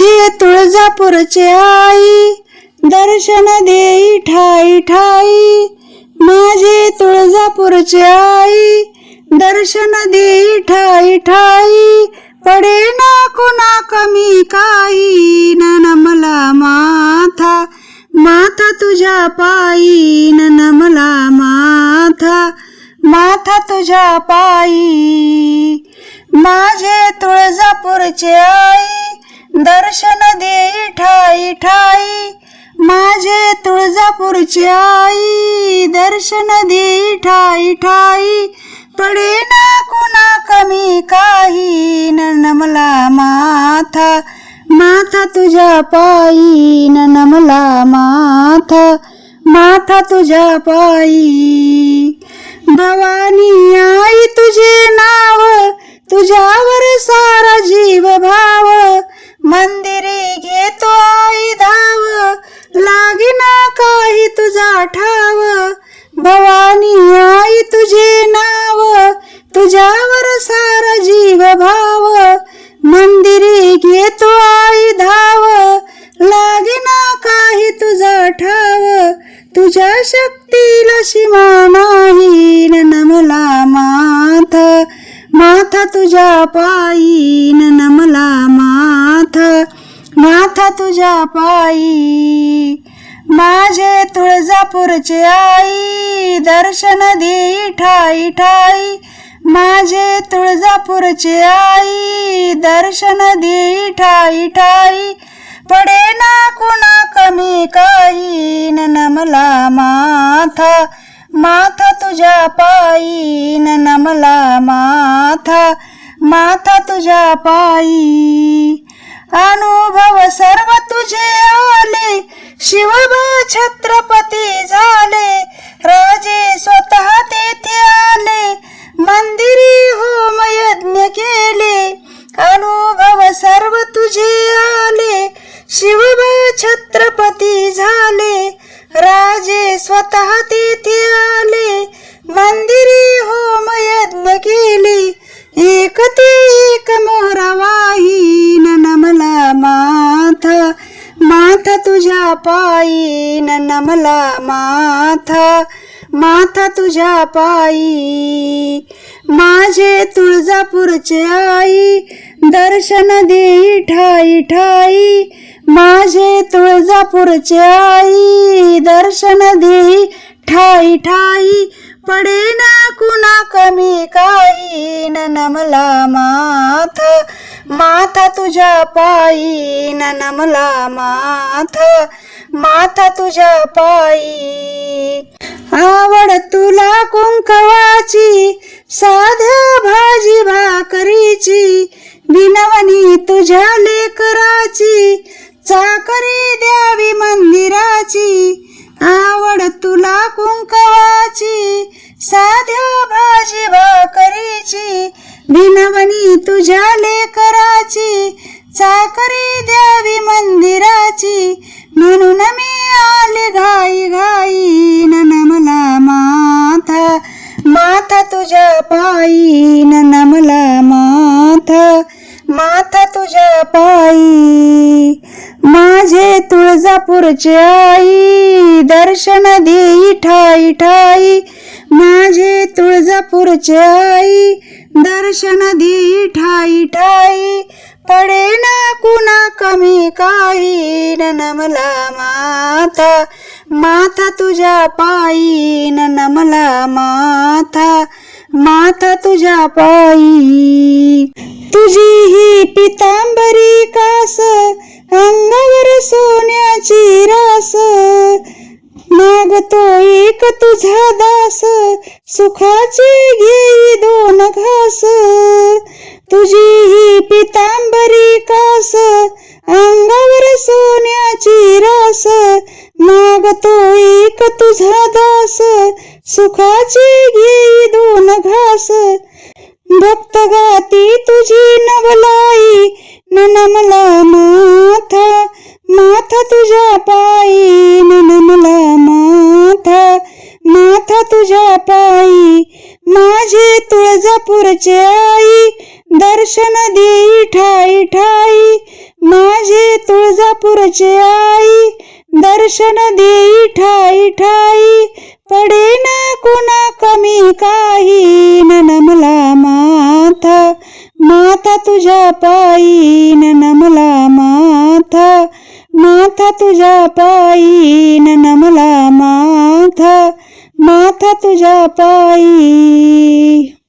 माझे तुळजापूरचे आई दर्शन देई ठाई ठाई. माझे तुळजापूरचे आई दर्शन देई ठाई ठाई. पडे ना कुणा कमी काही नमला माथा. माथा तुझ्या पायी नमला माथा. माथा तुझ्या पायी. माझे तुळजापूरचे आई दर्शन देई ठाई ठाई माझे तुळजापूरची आई. दर्शन देई ठाई ठाई पडे ना कुणा कमी काही. न माथा माथा तुझ्या पायी. न माथा माथा तुझ्या पायी. नाथ तुझ्या पायीन नमला माथ नाथ तुझ्या पायी. माझे तुळजापूरचे आई दर्शन देई ठाई ठाई. माझे तुळजापूरचे आई दर्शन देई ठाई ठाई. पडे ना कुणा कमी काही नमला माथ माथा तुझ्या पायीन नमला माथा माथा तुझ्या पायी. अनुभव सर्व तुझे आले शिवबा छत्रपती झाले. राजे स्वतः तेथे आले मंदिरी होम यज्ञ केले. अनुभव सर्व तुझे आले शिवबा छत्रपती झाले. राजे स्वतः ते मला माथा माथा तुझ्या पायी. माझे तुळजापूरचे आई दर्शन देई ठाई ठाई माझे तुळजापूरचे आई दर्शन देई ठाई ठाई पडे ना कुणा कमी काही नमला माथ माथा तुझ्या पायी नमला माथ. माथा तुझ्या पायी. आवड तुला कुंकवाची साध्या भाजी भाकरीची बिनवणी तुझ्या लेकराची चाकरी द्यावी मंदिराची. आवड तुला कुंकवाची साध्या भाजी भाकरीची बिनवणी तुझ्या लेकराची चाकरी द्यावी मंदिराची. म्हणून मी आले घाई घाई. नन मला माथा माथा तुझ्या पायी. नन मला माथा माथा तुझ्या पायी. माझे तुळजापूरचे आई दर्शन देई ठाई ठाई. माझे तुळजापूरचे आई दर्शन देई ठाई ठाई. पडे ना कुणा कमी काही. नमला माथा. माथा तुझ्या पायी. नमला माथा. माथा तुझ्या पायी. तुझी ही पितांबरी कास. अंगावर सोन्याची रास. मागतो एक तुझा दास. सुखाचे घेई दोन घास. तुझी ही पिता तुझा दास सुखाचे घेई दोन घास. भक्त गाती तुझी नवलाई ननमला माथा माथा तुझ्या पायी. आई माझे तुळजापूरचे आई दर्शन देई ठाई ठाई पडे ना कुणा कमी काही नमला माथा माथा तुझ्या पायी नमला माथा माथा तुझ्या पायी नमला माथा माथा तुझ्या पायी.